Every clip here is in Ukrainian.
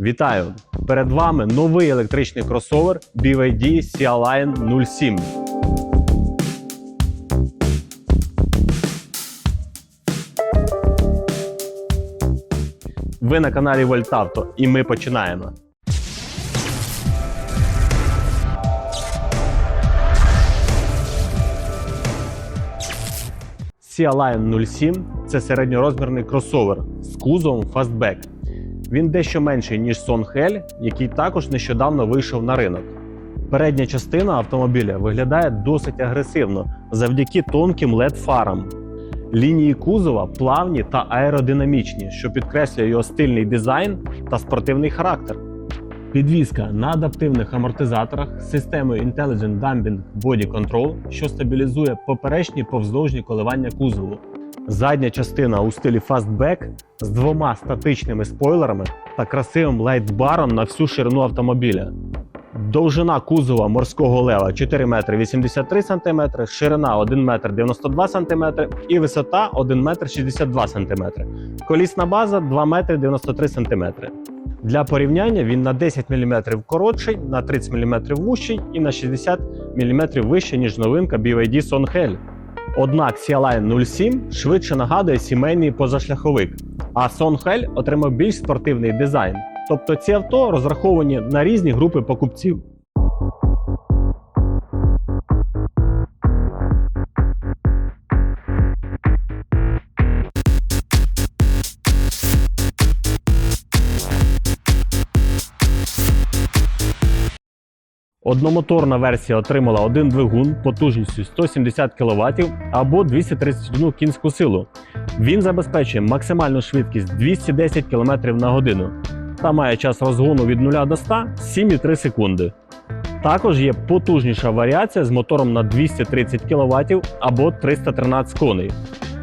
Вітаю! Перед вами новий електричний кросовер BYD Sea-Line 07. Ви на каналі Вольтавто і ми починаємо. Lion 07 це середньорозмірний кросовер з кузовом Fastback. Він дещо менший, ніж Sonhel, який також нещодавно вийшов на ринок. Передня частина автомобіля виглядає досить агресивно завдяки тонким led фарам. Лінії кузова плавні та аеродинамічні, що підкреслює його стильний дизайн та спортивний характер. Підвізка на адаптивних амортизаторах з системою Intelligent Damping Body Control, що стабілізує поперечні повздовжні коливання кузову. Задня частина у стилі Fastback з двома статичними спойлерами та красивим лайтбаром на всю ширину автомобіля. Довжина кузова морського лева 4 метри 83 см, ширина 1 метр 92 см і висота 1 метр 62 см. Колісна база 2 метри 93 см. Для порівняння він на 10 мм коротший, на 30 мм вущий і на 60 мм вищий, ніж новинка BYD Sonhel. Однак Sea-Line 07 швидше нагадує сімейний позашляховик, а Sonhel отримав більш спортивний дизайн. Тобто ці авто розраховані на різні групи покупців. Одномоторна версія отримала один двигун потужністю 170 кВт або 231 кінську силу. Він забезпечує максимальну швидкість 210 км на годину та має час розгону від 0 до 100 7,3 секунди. Також є потужніша варіація з мотором на 230 кВт або 313 коней.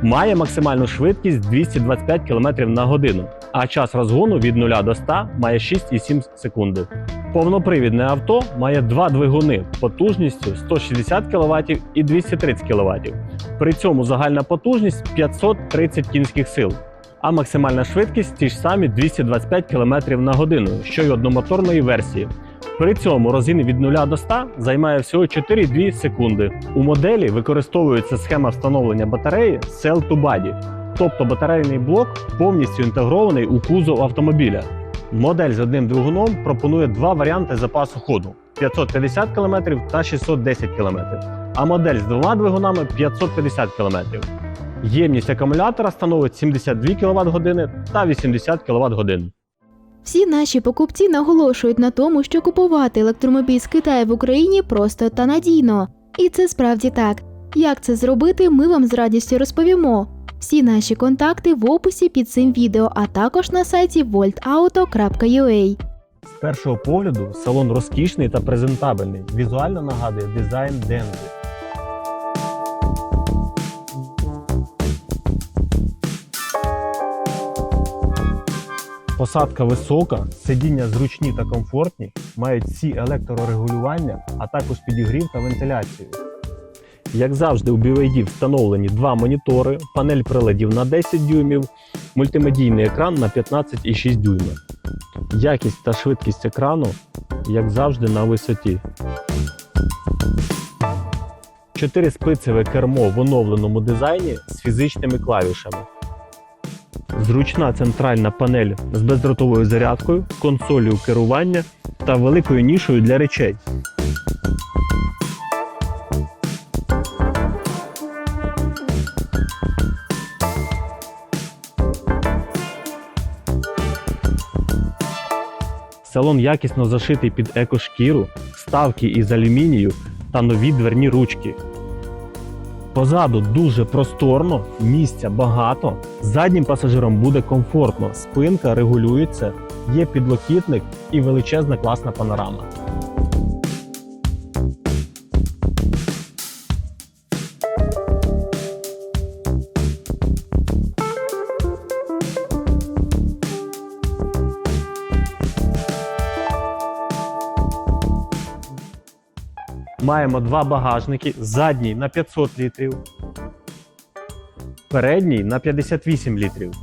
Має максимальну швидкість 225 км на годину, а час розгону від 0 до 100 має 6,7 секунди. Повнопривідне авто має два двигуни потужністю 160 кВт і 230 кВт. При цьому загальна потужність 530 кінських сил, а максимальна швидкість ті ж самі 225 км на годину, що й одномоторної версії. При цьому розгін від 0 до 100 займає всього 4,2 секунди. У моделі використовується схема встановлення батареї Cell to Body, тобто батарейний блок повністю інтегрований у кузов автомобіля. Модель з одним двигуном пропонує два варіанти запасу ходу: 550 км та 610 км, а модель з двома двигунами 550 км. Ємність акумулятора становить 72 кВт години та 80 кВт годин. Всі наші покупці наголошують на тому, що купувати електромобіль з Китаю в Україні просто та надійно. І це справді так. Як це зробити, ми вам з радістю розповімо. Всі наші контакти в описі під цим відео, а також на сайті voltauto.ua. З першого погляду салон розкішний та презентабельний, візуально нагадує дизайн Дензі. Посадка висока, сидіння зручні та комфортні, мають всі електрорегулювання, а також підігрів та вентиляцію. Як завжди, у BYD встановлені два монітори, панель приладів на 10 дюймів, мультимедійний екран на 15,6 дюйма. Якість та швидкість екрану, як завжди, на висоті. Чотириспицеве кермо в оновленому дизайні з фізичними клавішами. Зручна центральна панель з бездротовою зарядкою, консолью керування та великою нішою для речей. Салон якісно зашитий під екошкіру, вставки із алюмінію та нові дверні ручки. Позаду дуже просторно, місця багато. Заднім пасажирам буде комфортно, спинка регулюється, є підлокітник і величезна класна панорама. Маємо два багажники: задній на 500 літрів, передній на 58 літрів.